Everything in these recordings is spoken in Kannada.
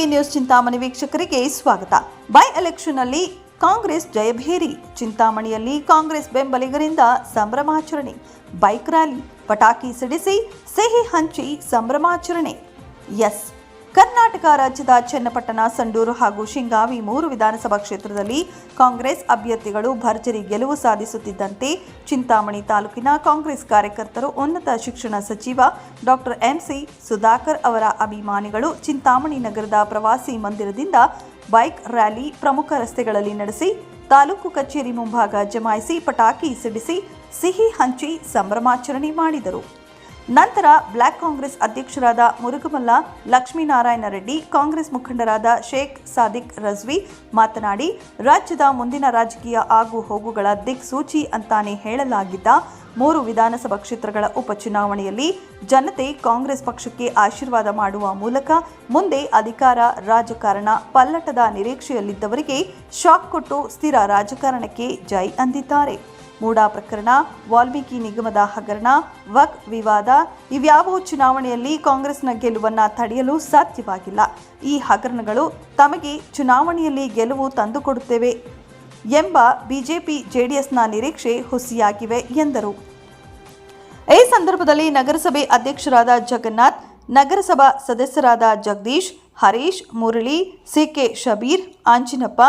ಟಿವಿ ನ್ಯೂಸ್ ಚಿಂತಾಮಣಿ ವೀಕ್ಷಕರಿಗೆ ಸ್ವಾಗತ. ಬೈ ಎಲೆಕ್ಷನ್ನಲ್ಲಿ ಕಾಂಗ್ರೆಸ್ ಜಯಭೇರಿ. ಚಿಂತಾಮಣಿಯಲ್ಲಿ ಕಾಂಗ್ರೆಸ್ ಬೆಂಬಲಿಗರಿಂದ ಸಂಭ್ರಮಾಚರಣೆ. ಬೈಕ್ ರ್ಯಾಲಿ, ಪಟಾಕಿ ಸಿಡಿಸಿ, ಸಿಹಿ ಹಂಚಿ, ಸಂಭ್ರಮಾಚರಣೆ. ಎಸ್. ಕರ್ನಾಟಕ ರಾಜ್ಯದ ಚನ್ನಪಟ್ಟಣ, ಸಂಡೂರು ಹಾಗೂ ಶಿಂಗಾವಿ ಮೂರು ವಿಧಾನಸಭಾ ಕ್ಷೇತ್ರದಲ್ಲಿ ಕಾಂಗ್ರೆಸ್ ಅಭ್ಯರ್ಥಿಗಳು ಭರ್ಜರಿ ಗೆಲುವು ಸಾಧಿಸುತ್ತಿದ್ದಂತೆ ಚಿಂತಾಮಣಿ ತಾಲೂಕಿನ ಕಾಂಗ್ರೆಸ್ ಕಾರ್ಯಕರ್ತರು ಉನ್ನತ ಶಿಕ್ಷಣ ಸಚಿವ ಡಾಕ್ಟರ್ ಎಂಸಿ ಸುಧಾಕರ್ ಅವರ ಅಭಿಮಾನಿಗಳು ಚಿಂತಾಮಣಿ ನಗರದ ಪ್ರವಾಸಿ ಮಂದಿರದಿಂದ ಬೈಕ್ ರ್ಯಾಲಿ ಪ್ರಮುಖ ರಸ್ತೆಗಳಲ್ಲಿ ನಡೆಸಿ, ತಾಲೂಕು ಕಚೇರಿ ಮುಂಭಾಗ ಜಮಾಯಿಸಿ, ಪಟಾಕಿ ಸಿಡಿಸಿ, ಸಿಹಿ ಹಂಚಿ ಸಂಭ್ರಮಾಚರಣೆ ಮಾಡಿದರು. ನಂತರ ಬ್ಲಾಕ್ ಕಾಂಗ್ರೆಸ್ ಅಧ್ಯಕ್ಷರಾದ ಮುರುಗಮಲ್ಲ ಲಕ್ಷ್ಮೀನಾರಾಯಣ ರೆಡ್ಡಿ, ಕಾಂಗ್ರೆಸ್ ಮುಖಂಡರಾದ ಶೇಖ್ ಸಾದಿಕ್ ರಜ್ವಿ ಮಾತನಾಡಿ, ರಾಜ್ಯದ ಮುಂದಿನ ರಾಜಕೀಯ ಆಗು ಹೋಗುಗಳ ದಿಕ್ಸೂಚಿ ಅಂತಾನೆ ಹೇಳಲಾಗಿದ್ದ ಮೂರು ವಿಧಾನಸಭಾ ಕ್ಷೇತ್ರಗಳ ಉಪಚುನಾವಣೆಯಲ್ಲಿ ಜನತೆ ಕಾಂಗ್ರೆಸ್ ಪಕ್ಷಕ್ಕೆ ಆಶೀರ್ವಾದ ಮಾಡುವ ಮೂಲಕ ಮುಂದೆ ಅಧಿಕಾರ, ರಾಜಕಾರಣ, ಪಲ್ಲಟದ ನಿರೀಕ್ಷೆಯಲ್ಲಿದ್ದವರಿಗೆ ಶಾಕ್ ಕೊಟ್ಟು ಸ್ಥಿರ ರಾಜಕಾರಣಕ್ಕೆ ಜೈ ಅಂದಿದ್ದಾರೆ. ಮೂಡಾ ಪ್ರಕರಣ, ವಾಲ್ಮೀಕಿ ನಿಗಮದ ಹಗರಣ, ವಕ್ ವಿವಾದ ಇವ್ಯಾವುವು ಚುನಾವಣೆಯಲ್ಲಿ ಕಾಂಗ್ರೆಸ್ನ ಗೆಲುವನ್ನ ತಡೆಯಲು ಸಾಧ್ಯವಾಗಿಲ್ಲ. ಈ ಹಗರಣಗಳು ತಮಗೆ ಚುನಾವಣೆಯಲ್ಲಿ ಗೆಲುವು ತಂದುಕೊಡುತ್ತೇವೆ ಎಂಬ ಬಿಜೆಪಿ ಜೆಡಿಎಸ್ನ ನಿರೀಕ್ಷೆ ಹುಸಿಯಾಗಿವೆ ಎಂದರು. ಈ ಸಂದರ್ಭದಲ್ಲಿ ನಗರಸಭೆ ಅಧ್ಯಕ್ಷರಾದ ಜಗನ್ನಾಥ್, ನಗರಸಭಾ ಸದಸ್ಯರಾದ ಜಗದೀಶ್ ಹರೀಶ್, ಮುರಳಿ, ಸಿಕೆ ಶಬೀರ್ ಆಂಜಿನಪ್ಪ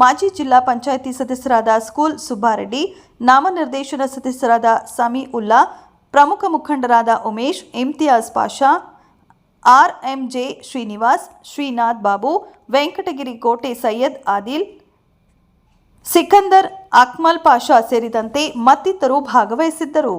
ಮಾಜಿ ಜಿಲ್ಲಾ ಪಂಚಾಯಿತಿ ಸದಸ್ಯರಾದ ಸ್ಕೂಲ್ ಸುಬ್ಬಾರೆಡ್ಡಿ, ನಾಮನಿರ್ದೇಶನ ಸದಸ್ಯರಾದ ಸಮಿ ಉಲ್ಲಾ, ಪ್ರಮುಖ ಮುಖಂಡರಾದ Umesh, Imtiyaz Pasha R M J Srinivas, Srinath Babu, Venkatagiri Kote Syed Adil, Sikandar Akmal Pasha ಸೇರಿದಂತೆ ಮತ್ತಿತರರು ಭಾಗವಹಿಸಿದ್ದರು.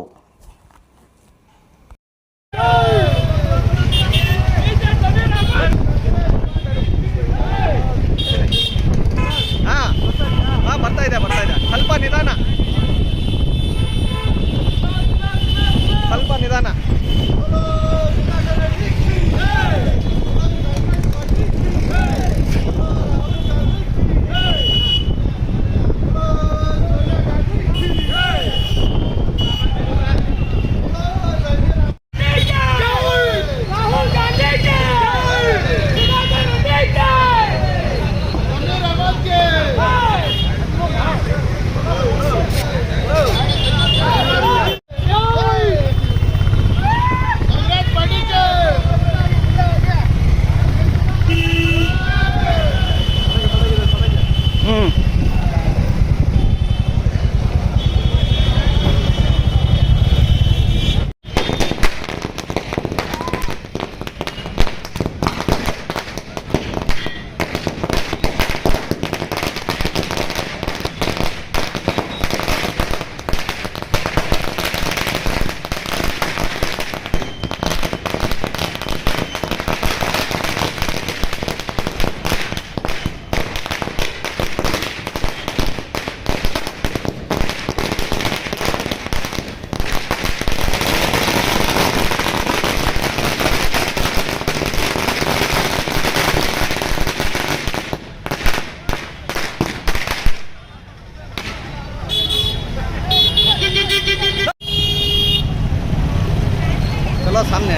ಸಾಮ್ನೆ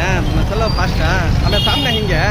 ಚಲೋ ಫಾಸ್ಟ ಆಮೇಲೆ ಸಾಮ್ನೆ ಹಿಂಗೆ.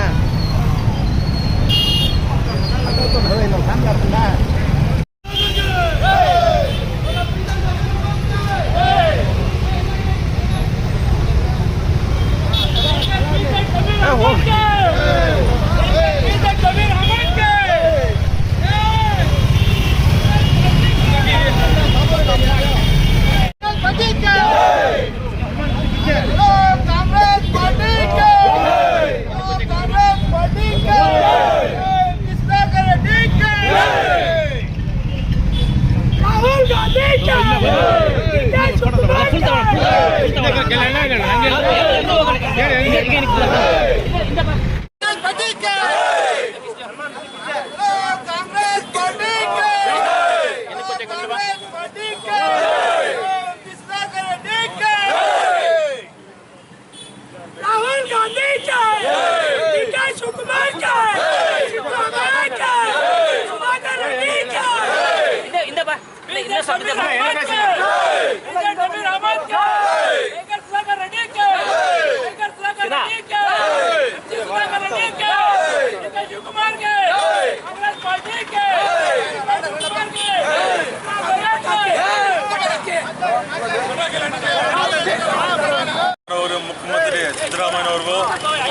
ಅವರು ಮುಖ್ಯಮಂತ್ರಿ ಸಿದ್ದರಾಮಯ್ಯ ಸಿದ್ದರಾಮಯ್ಯನವ್ರಿಗೂ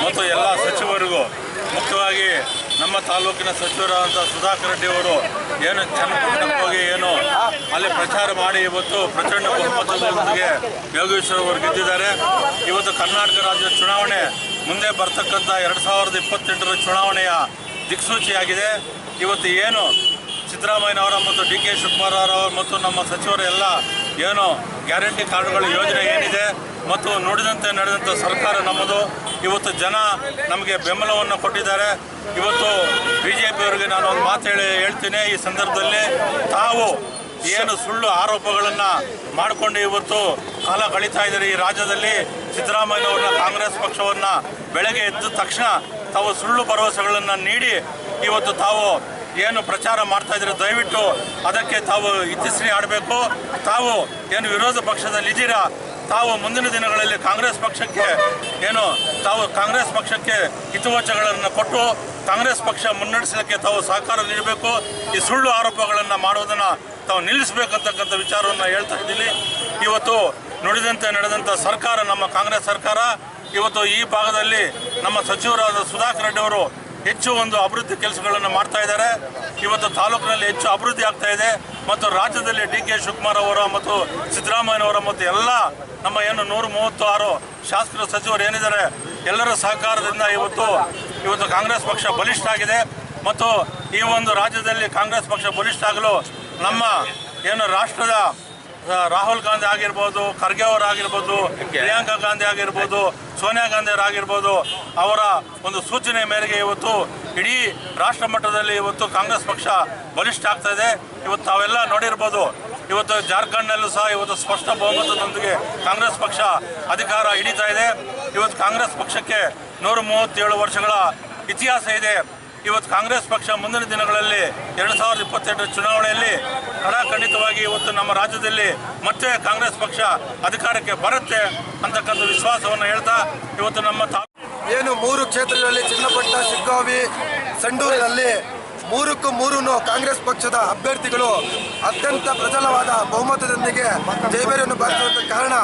ಮತ್ತು ಎಲ್ಲ ಸಚಿವರಿಗೂ ಮುಖ್ಯವಾಗಿ ನಮ್ಮ ತಾಲೂಕಿನ ಸಚಿವರಾದಂಥ ಸುಧಾಕರ್ ರೆಡ್ಡಿ ಅವರು ಏನು ಚೆನ್ನಾಗಿ ಹೋಗಿ ಏನು ಅಲ್ಲಿ ಪ್ರಚಾರ ಮಾಡಿ ಇವತ್ತು ಪ್ರಚಂಡ ಬಹುಮತದೊಂದಿಗೆ ಯೋಗೇಶ್ವರ್ ಅವರು ಗೆದ್ದಿದ್ದಾರೆ. ಇವತ್ತು ಕರ್ನಾಟಕ ರಾಜ್ಯ ಚುನಾವಣೆ ಮುಂದೆ ಬರ್ತಕ್ಕಂಥ ಎರಡು ಸಾವಿರದ ಇಪ್ಪತ್ತೆಂಟರ ಚುನಾವಣೆಯ ದಿಕ್ಸೂಚಿಯಾಗಿದೆ. ಇವತ್ತು ಏನು ಸಿದ್ದರಾಮಯ್ಯನವರ ಮತ್ತು ಡಿ ಕೆ ಶಿವಕುಮಾರ್ ಮತ್ತು ನಮ್ಮ ಸಚಿವರ ಎಲ್ಲ ಏನು ಗ್ಯಾರಂಟಿ ಕಾರ್ಡ್ಗಳ ಯೋಜನೆ ಏನಿದೆ ಮತ್ತು ನುಡಿದಂತೆ ನಡೆದಂಥ ಸರ್ಕಾರ ನಮ್ಮದು. ಇವತ್ತು ಜನ ನಮಗೆ ಬೆಂಬಲವನ್ನು ಕೊಟ್ಟಿದ್ದಾರೆ. ಇವತ್ತು ಬಿ ಜೆ ಪಿಯವರಿಗೆ ನಾನು ಒಂದು ಮಾತು ಹೇಳಿ ಹೇಳ್ತೀನಿ. ಈ ಸಂದರ್ಭದಲ್ಲಿ ತಾವು ಏನು ಸುಳ್ಳು ಆರೋಪಗಳನ್ನು ಮಾಡಿಕೊಂಡು ಇವತ್ತು ಕಾಲ ಕಳೀತಾ ಇದ್ದಾರೆ ಈ ರಾಜ್ಯದಲ್ಲಿ ಸಿದ್ದರಾಮಯ್ಯನವ್ರನ್ನ ಕಾಂಗ್ರೆಸ್ ಪಕ್ಷವನ್ನು ಬೆಳಗ್ಗೆ ಎದ್ದ ತಕ್ಷಣ ತಾವು ಸುಳ್ಳು ಭರವಸೆಗಳನ್ನು ನೀಡಿ ಇವತ್ತು ತಾವು ಏನು ಪ್ರಚಾರ ಮಾಡ್ತಾ ಇದ್ರೆ ದಯವಿಟ್ಟು ಅದಕ್ಕೆ ತಾವು ಇತಿಶ್ರೀ ಆಡಬೇಕು. ತಾವು ಏನು ವಿರೋಧ ಪಕ್ಷದಲ್ಲಿದ್ದೀರಾ ತಾವು ಮುಂದಿನ ದಿನಗಳಲ್ಲಿ ಕಾಂಗ್ರೆಸ್ ಪಕ್ಷಕ್ಕೆ ಏನು ತಾವು ಕಾಂಗ್ರೆಸ್ ಪಕ್ಷಕ್ಕೆ ಹಿತವಚಗಳನ್ನು ಕೊಟ್ಟು ಕಾಂಗ್ರೆಸ್ ಪಕ್ಷ ಮುನ್ನಡೆಸಲಿಕ್ಕೆ ತಾವು ಸಹಕಾರ ನೀಡಬೇಕು. ಈ ಸುಳ್ಳು ಆರೋಪಗಳನ್ನು ಮಾಡೋದನ್ನು ತಾವು ನಿಲ್ಲಿಸಬೇಕಂತಕ್ಕಂಥ ವಿಚಾರವನ್ನು ಹೇಳ್ತಾ ಇದ್ದೀನಿ. ಇವತ್ತು ನುಡಿದಂತೆ ನಡೆದಂಥ ಸರ್ಕಾರ, ನಮ್ಮ ಕಾಂಗ್ರೆಸ್ ಸರ್ಕಾರ, ಇವತ್ತು ಈ ಭಾಗದಲ್ಲಿ ನಮ್ಮ ಸಚಿವರಾದ ಸುಧಾಕರ್ ರೆಡ್ಡಿ ಅವರು ಹೆಚ್ಚು ಒಂದು ಅಭಿವೃದ್ಧಿ ಕೆಲಸಗಳನ್ನು ಮಾಡ್ತಾ ಇದ್ದಾರೆ. ಇವತ್ತು ತಾಲೂಕಿನಲ್ಲಿ ಹೆಚ್ಚು ಅಭಿವೃದ್ಧಿ ಆಗ್ತಾ ಇದೆ. ಮತ್ತು ರಾಜ್ಯದಲ್ಲಿ ಡಿ ಕೆ ಶಿವಕುಮಾರ್ ಅವರ ಮತ್ತು ಸಿದ್ದರಾಮಯ್ಯನವರ ಮತ್ತು ಎಲ್ಲ ನಮ್ಮ ಏನು ನೂರ ಮೂವತ್ತು ಆರು ಶಾಸಕರು, ಸಚಿವರು ಏನಿದ್ದಾರೆ, ಎಲ್ಲರ ಸಹಕಾರದಿಂದ ಇವತ್ತು ಇವತ್ತು ಕಾಂಗ್ರೆಸ್ ಪಕ್ಷ ಬಲಿಷ್ಠ ಆಗಿದೆ. ಮತ್ತು ಈ ಒಂದು ರಾಜ್ಯದಲ್ಲಿ ಕಾಂಗ್ರೆಸ್ ಪಕ್ಷ ಬಲಿಷ್ಠ ಆಗಲು ನಮ್ಮ ಏನು ರಾಷ್ಟ್ರದ ರಾಹುಲ್ ಗಾಂಧಿ ಆಗಿರ್ಬೋದು, ಖರ್ಗೆ ಅವರಾಗಿರ್ಬೋದು ಪ್ರಿಯಾಂಕಾ ಗಾಂಧಿ ಆಗಿರ್ಬೋದು, ಸೋನಿಯಾ ಗಾಂಧಿ ಅವರಾಗಿರ್ಬೋದು ಅವರ ಒಂದು ಸೂಚನೆ ಮೇರೆಗೆ ಇವತ್ತು ಇಡೀ ರಾಷ್ಟ್ರ ಮಟ್ಟದಲ್ಲಿ ಇವತ್ತು ಕಾಂಗ್ರೆಸ್ ಪಕ್ಷ ಬಲಿಷ್ಠ ಆಗ್ತಾ ಇದೆ. ಇವತ್ತು ತಾವೆಲ್ಲ ನೋಡಿರ್ಬೋದು, ಇವತ್ತು ಜಾರ್ಖಂಡ್ನಲ್ಲೂ ಸಹ ಇವತ್ತು ಸ್ಪಷ್ಟ ಬಹುಮತದೊಂದಿಗೆ ಕಾಂಗ್ರೆಸ್ ಪಕ್ಷ ಅಧಿಕಾರ ಹಿಡಿತಾ ಇದೆ. ಇವತ್ತು ಕಾಂಗ್ರೆಸ್ ಪಕ್ಷಕ್ಕೆ ನೂರ ಮೂವತ್ತೇಳು ವರ್ಷಗಳ ಇತಿಹಾಸ ಇದೆ. ಇವತ್ತು ಕಾಂಗ್ರೆಸ್ ಪಕ್ಷ ಮುಂದಿನ ದಿನಗಳಲ್ಲಿ ಎರಡು ಸಾವಿರದ ಇಪ್ಪತ್ತೆರಡರ ಚುನಾವಣೆಯಲ್ಲಿ ಕಡಾಖಂಡಿತವಾಗಿ ಇವತ್ತು ನಮ್ಮ ರಾಜ್ಯದಲ್ಲಿ ಮತ್ತೆ ಕಾಂಗ್ರೆಸ್ ಪಕ್ಷ ಅಧಿಕಾರಕ್ಕೆ ಬರುತ್ತೆ ಅಂತಕ್ಕಂಥ ವಿಶ್ವಾಸವನ್ನು ಹೇಳ್ತಾ ಇವತ್ತು ನಮ್ಮ ಏನು ಮೂರು ಕ್ಷೇತ್ರಗಳಲ್ಲಿ ಚಿನ್ನಪಟ್ಟ, ಶಿಗ್ಗಾವಿ, ಸಂಡೂರಿನಲ್ಲಿ ಮೂರಕ್ಕೂ ಮೂರನ್ನು ಕಾಂಗ್ರೆಸ್ ಪಕ್ಷದ ಅಭ್ಯರ್ಥಿಗಳು ಅತ್ಯಂತ ಪ್ರಜಲವಾದ ಬಹುಮತದೊಂದಿಗೆ ಜೈಬೇರಿಯನ್ನು ಬಾರಿಸುವ ಕಾರಣ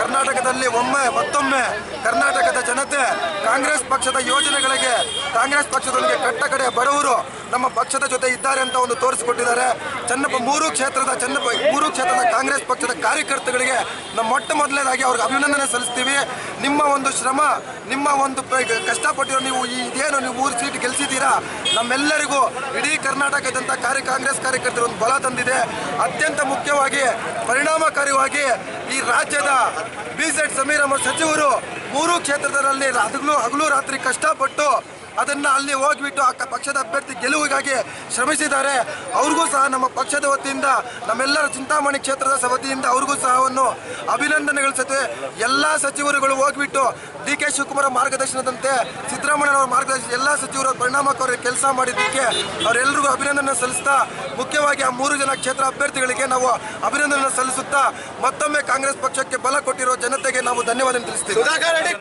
ಕರ್ನಾಟಕದಲ್ಲಿ ಒಮ್ಮೆ ಮತ್ತೊಮ್ಮೆ ಕರ್ನಾಟಕದ ಜನತೆ ಕಾಂಗ್ರೆಸ್ ಪಕ್ಷದ ಯೋಜನೆಗಳಿಗೆ ಕಾಂಗ್ರೆಸ್ ಪಕ್ಷದೊಂದಿಗೆ ಕಟ್ಟ ಕಡೆ ಬಡವರು ನಮ್ಮ ಪಕ್ಷದ ಜೊತೆ ಇದ್ದಾರೆ ಅಂತ ಒಂದು ತೋರಿಸಿಕೊಟ್ಟಿದ್ದಾರೆ. ಚನ್ನಪ್ಪ ಮೂರು ಕ್ಷೇತ್ರದ ಚನ್ನಪ್ಪ ಮೂರು ಕ್ಷೇತ್ರದ ಕಾಂಗ್ರೆಸ್ ಪಕ್ಷದ ಕಾರ್ಯಕರ್ತಗಳಿಗೆ ನಮ್ಮ ಮೊಟ್ಟ ಮೊದಲನೇದಾಗಿ ಅವ್ರಿಗೆ ಅಭಿನಂದನೆ ಸಲ್ಲಿಸ್ತೀವಿ. ನಿಮ್ಮ ಒಂದು ಶ್ರಮ, ನಿಮ್ಮ ಒಂದು ಕಷ್ಟಪಟ್ಟಿರೋ ನೀವು ಇದೇನು ನೀವು ಮೂರು ಸೀಟ್ ಗೆಲ್ಸಿದ್ದೀರಾ? ನಮ್ಮೆಲ್ಲರಿಗೂ ಇಡೀ ಕರ್ನಾಟಕದಂಥ ಕಾರ್ಯ, ಕಾಂಗ್ರೆಸ್ ಕಾರ್ಯಕರ್ತರು ಒಂದು ಬಲ ತಂದಿದೆ. ಅತ್ಯಂತ ಮುಖ್ಯವಾಗಿ ಪರಿಣಾಮಕಾರಿಯಾಗಿ ಈ ರಾಜ್ಯದ ಬಿ ಸಮೀರ್ ಸಚಿವರು ಮೂರು ಕ್ಷೇತ್ರದಲ್ಲಿ ಹಗಲು ಹಗಲು ರಾತ್ರಿ ಕಷ್ಟಪಟ್ಟು ಅದನ್ನ ಅಲ್ಲಿ ಹೋಗಿಬಿಟ್ಟು ಆ ಪಕ್ಷದ ಅಭ್ಯರ್ಥಿ ಗೆಲುವಿಗಾಗಿ ಶ್ರಮಿಸಿದ್ದಾರೆ. ಅವ್ರಿಗೂ ಸಹ ನಮ್ಮ ಪಕ್ಷದ ವತಿಯಿಂದ, ನಮ್ಮೆಲ್ಲರ ಚಿಂತಾಮಣಿ ಕ್ಷೇತ್ರದ ಸವತಿಯಿಂದ ವತಿಯಿಂದ ಅವ್ರಿಗೂ ಸಹ ಅಭಿನಂದನೆಗಳ ಸತ್ವೆ ಎಲ್ಲ ಸಚಿವರುಗಳು ಹೋಗಿಬಿಟ್ಟು ಡಿ ಕೆ ಶಿವಕುಮಾರ್ ಮಾರ್ಗದರ್ಶನದಂತೆ ಸಿದ್ದರಾಮಯ್ಯನವರ ಮಾರ್ಗದರ್ಶನ ಎಲ್ಲ ಸಚಿವರು ಪರಿಣಾಮಕಾರಿ ಕೆಲಸ ಮಾಡಿದ್ದಕ್ಕೆ ಅವರೆಲ್ಲರಿಗೂ ಅಭಿನಂದನೆ ಸಲ್ಲಿಸ್ತಾ, ಮುಖ್ಯವಾಗಿ ಆ ಮೂರು ಜನ ಕ್ಷೇತ್ರ ಅಭ್ಯರ್ಥಿಗಳಿಗೆ ನಾವು ಅಭಿನಂದನೆ ಸಲ್ಲಿಸುತ್ತಾ ಮತ್ತೊಮ್ಮೆ ಕಾಂಗ್ರೆಸ್ ಪಕ್ಷಕ್ಕೆ ಬಲ ಕೊಟ್ಟಿರುವ ಜನತೆಗೆ ನಾವು ಧನ್ಯವಾದ ತಿಳಿಸ್ತೀವಿ.